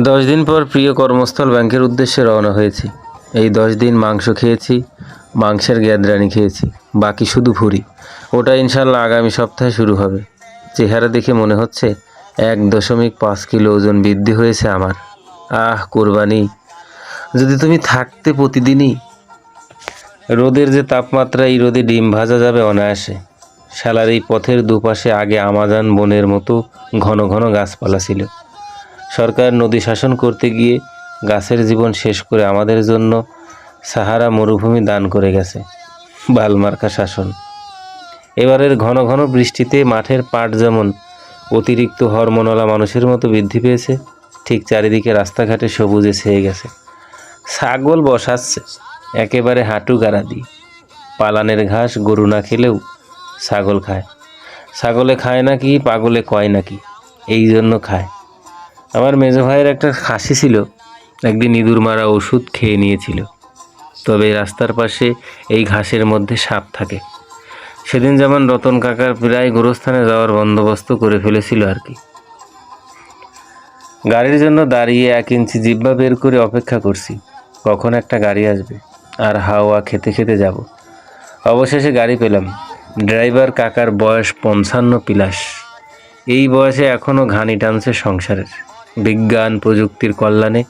দশ দিন পর প্রিয় কর্মস্থল ব্যাংকের উদ্দেশ্যে রওনা হয়েছি। এই দশ দিন মাংস খেয়েছি, মাংসের গ্যাদরানি খেয়েছি, বাকি শুধু ভুরি ওটা ইনশাল্লাহ আগামী সপ্তাহে শুরু হবে। চেহারা দেখে মনে হচ্ছে এক দশমিক পাঁচ কিলো ওজন বৃদ্ধি হয়েছে আমার। আহ, কোরবানি। যদি তুমি থাকতে প্রতিদিনই, রোদের যে তাপমাত্রা, এই রোদে ডিম ভাজা যাবে অনায়াসে। শালার এই পথের দুপাশে আগে আমাজান বনের মতো ঘন ঘন গাছপালা ছিল। সরকার নদী শাসন করতে গিয়ে গাছের জীবন শেষ করে আমাদের জন্য সাহারা মরুভূমি দান করে গেছে, বালমার্কা শাসন। এবারের ঘন ঘন বৃষ্টিতে মাঠের পাট যেমন অতিরিক্ত হরমোনলা মানুষের মতো বৃদ্ধি পেয়েছে, ঠিক চারিদিকে রাস্তাঘাটে সবুজে ছেয়ে গেছে। ছাগল বসাচ্ছে, একেবারে হাঁটু গাড়া দিয়ে। পালানের ঘাস গরু না খেলেও ছাগল খায়। ছাগলে খায় নাকি, পাগলে কয় নাকি, এই জন্য খায়। আমার মেজো ভাইয়ের একটা খাসি ছিল। একদিন ইঁদুর মারা ওষুধ খেয়ে নিয়েছিল। তবে রাস্তার পাশে এই ঘাসের মধ্যে সাপ থাকে। সেদিন যেমন রতন কাকার প্রায় গোরস্থানে যাওয়ার বন্দোবস্ত করে ফেলেছিল আর কি। গাড়ির জন্য দাঁড়িয়ে এক ইঞ্চি জিব্বা বের করে অপেক্ষা করছি। কখন একটা গাড়ি আসবে? আর হাওয়া খেতে খেতে যাব। অবশেষে গাড়ি পেলাম। ড্রাইভার কাকার বয়স পঞ্চান্ন পিলাস। এই বয়সে এখনও ঘানি টানছে সংসারের। বিজ্ঞান, প্রযুক্তির কল্যাণে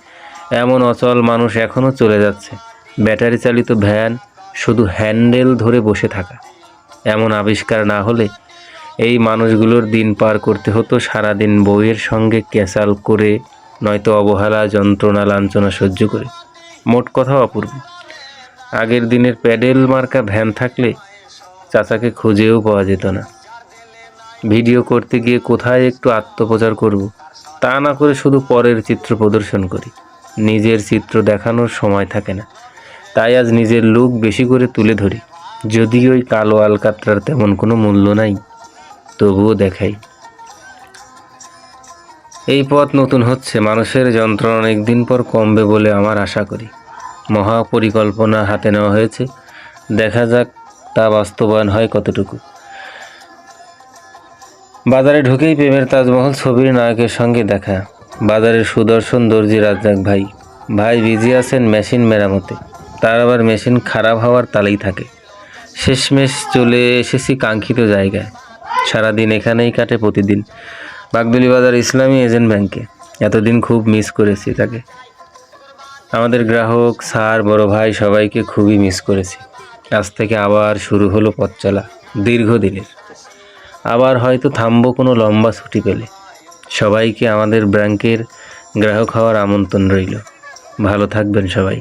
এমন অচল মানুষ এখনও চলে যাচ্ছে। ব্যাটারি চালিত ভ্যান শুধু হ্যান্ডেল ধরে বসে থাকা। এমন আবিষ্কার না হলে এই মানুষগুলোর দিন পার করতে হতো সারাদিন বউয়ের সঙ্গে ক্যাসাল করে, নয়তো অবহেলা, যন্ত্রণা, লাঞ্ছনা সহ্য করে। মোট কথা অপূর্ব। আগের দিনের প্যাডেল মার্কা ভ্যান থাকলে চাচাকে খুঁজেও পাওয়া যেত না। ভিডিও করতে গিয়ে কোথায় একটু আত্মপ্রচার করব, তা না করে শুধু পরের চিত্র প্রদর্শন করি। নিজের চিত্র দেখানোর সময় থাকে না। তাই আজ নিজের লুক বেশি করে তুলে ধরি। যদি ওই কালো আলকাতরার তেমন কোনো মূল্য নাই, তবুও দেখাই। এই পথ নতুন হচ্ছে, মানুষের যন্ত্রণা অনেক দিন পর কমবে বলে আমার আশা করি। মহা পরিকল্পনা হাতে নেওয়া হয়েছে। দেখা যাক তা বাস্তবায়ন হয় কতটুকু। বাজারে ঢুকেই প্রেমের তাজমহল ছবির নায়কের সঙ্গে দেখা। বাজারের সুদর্শন দর্জি রাজ্জাক ভাই। ভাই বিজি আছেন মেশিন মেরামতে। তার আবার মেশিন খারাপ হওয়ার তালেই থাকে। শেষমেশ চলে এসেছি কাঙ্ক্ষিত জায়গায়। সারাদিন এখানেই কাটে প্রতিদিন। বাগদুলি বাজার ইসলামী এজেন্ট ব্যাংকে। এতদিন খুব মিস করেছি তাকে। আমাদের গ্রাহক, স্যার, বড় ভাই সবাইকে খুবই মিস করেছি। আজ থেকে আবার শুরু হলো পথ চলা দীর্ঘদিনের। আবার হয়তো থামবো কোনো লম্বা ছুটি পেলে। সবাইকে আমাদের ব্যাংকের গ্রাহক হওয়ার আমন্ত্রণ রইল। ভালো থাকবেন সবাই।